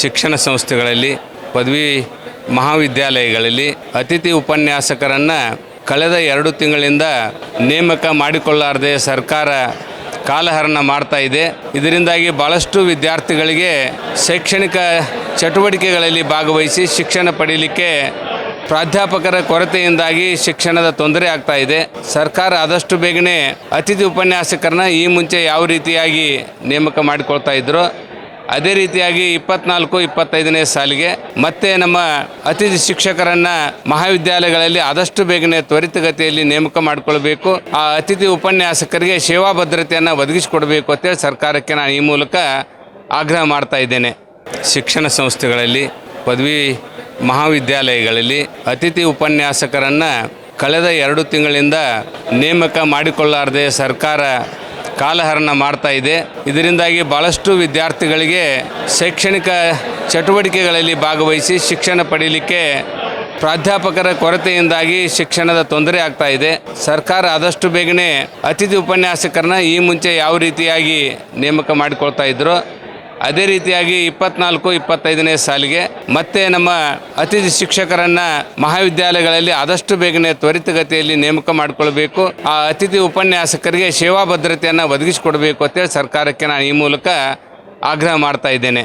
ಶಿಕ್ಷಣ ಸಂಸ್ಥೆಗಳಲ್ಲಿ, ಪದವಿ ಮಹಾವಿದ್ಯಾಲಯಗಳಲ್ಲಿ ಅತಿಥಿ ಉಪನ್ಯಾಸಕರನ್ನು ಕಳೆದ ಎರಡು ತಿಂಗಳಿಂದ ನೇಮಕ ಮಾಡಿಕೊಳ್ಳಾರದೆ ಸರ್ಕಾರ ಕಾಲಹರಣ ಮಾಡ್ತಾ ಇದೆ. ಇದರಿಂದಾಗಿ ಭಾಳಷ್ಟು ವಿದ್ಯಾರ್ಥಿಗಳಿಗೆ ಶೈಕ್ಷಣಿಕ ಚಟುವಟಿಕೆಗಳಲ್ಲಿ ಭಾಗವಹಿಸಿ ಶಿಕ್ಷಣ ಪಡೀಲಿಕ್ಕೆ ಪ್ರಾಧ್ಯಾಪಕರ ಕೊರತೆಯಿಂದಾಗಿ ಶಿಕ್ಷಣದ ತೊಂದರೆ ಆಗ್ತಾ ಇದೆ. ಸರ್ಕಾರ ಆದಷ್ಟು ಬೇಗನೆ ಅತಿಥಿ ಉಪನ್ಯಾಸಕರನ್ನ ಈ ಮುಂಚೆ ಯಾವ ರೀತಿಯಾಗಿ ನೇಮಕ ಮಾಡಿಕೊಳ್ತಾ ಇದ್ರೋ ಅದೇ ರೀತಿಯಾಗಿ ಇಪ್ಪತ್ನಾಲ್ಕು, ಇಪ್ಪತ್ತೈದನೇ ಸಾಲಿಗೆ ಮತ್ತೆ ನಮ್ಮ ಅತಿಥಿ ಶಿಕ್ಷಕರನ್ನು ಮಹಾವಿದ್ಯಾಲಯಗಳಲ್ಲಿ ಆದಷ್ಟು ಬೇಗನೆ ತ್ವರಿತಗತಿಯಲ್ಲಿ ನೇಮಕ ಮಾಡಿಕೊಳ್ಬೇಕು. ಆ ಅತಿಥಿ ಉಪನ್ಯಾಸಕರಿಗೆ ಸೇವಾ ಭದ್ರತೆಯನ್ನು ಒದಗಿಸಿಕೊಡಬೇಕು ಅಂತೇಳಿ ಸರ್ಕಾರಕ್ಕೆ ನಾನು ಈ ಮೂಲಕ ಆಗ್ರಹ ಮಾಡ್ತಾ ಇದ್ದೇನೆ. ಶಿಕ್ಷಣ ಸಂಸ್ಥೆಗಳಲ್ಲಿ, ಪದವಿ ಮಹಾವಿದ್ಯಾಲಯಗಳಲ್ಲಿ ಅತಿಥಿ ಉಪನ್ಯಾಸಕರನ್ನು ಕಳೆದ ಎರಡು ತಿಂಗಳಿಂದ ನೇಮಕ ಮಾಡಿಕೊಳ್ಳಾರದೆ ಸರ್ಕಾರ ಕಾಲಹರಣ ಮಾಡ್ತಾ ಇದೆ. ಇದರಿಂದಾಗಿ ಬಹಳಷ್ಟು ವಿದ್ಯಾರ್ಥಿಗಳಿಗೆ ಶೈಕ್ಷಣಿಕ ಚಟುವಟಿಕೆಗಳಲ್ಲಿ ಭಾಗವಹಿಸಿ ಶಿಕ್ಷಣ ಪಡೀಲಿಕ್ಕೆ ಪ್ರಾಧ್ಯಾಪಕರ ಕೊರತೆಯಿಂದಾಗಿ ಶಿಕ್ಷಣದ ತೊಂದರೆ ಆಗ್ತಾ ಇದೆ. ಸರ್ಕಾರ ಆದಷ್ಟು ಬೇಗನೆ ಅತಿಥಿ ಉಪನ್ಯಾಸಕರನ್ನ ಈ ಮುಂಚೆ ಯಾವ ರೀತಿಯಾಗಿ ನೇಮಕ ಮಾಡಿಕೊಳ್ತಾ ಇದ್ರೋ ಅದೇ ರೀತಿಯಾಗಿ ಇಪ್ಪತ್ನಾಲ್ಕು, ಇಪ್ಪತ್ತೈದನೇ ಸಾಲಿಗೆ ಮತ್ತೆ ನಮ್ಮ ಅತಿಥಿ ಶಿಕ್ಷಕರನ್ನ ಮಹಾವಿದ್ಯಾಲಯಗಳಲ್ಲಿ ಆದಷ್ಟು ಬೇಗನೆ ತ್ವರಿತಗತಿಯಲ್ಲಿ ನೇಮಕ ಮಾಡಿಕೊಳ್ಬೇಕು. ಆ ಅತಿಥಿ ಉಪನ್ಯಾಸಕರಿಗೆ ಸೇವಾ ಭದ್ರತೆಯನ್ನು ಒದಗಿಸಿಕೊಡಬೇಕು ಅಂತೇಳಿ ಸರ್ಕಾರಕ್ಕೆ ನಾನು ಈ ಮೂಲಕ ಆಗ್ರಹ ಮಾಡ್ತಾ ಇದ್ದೇನೆ.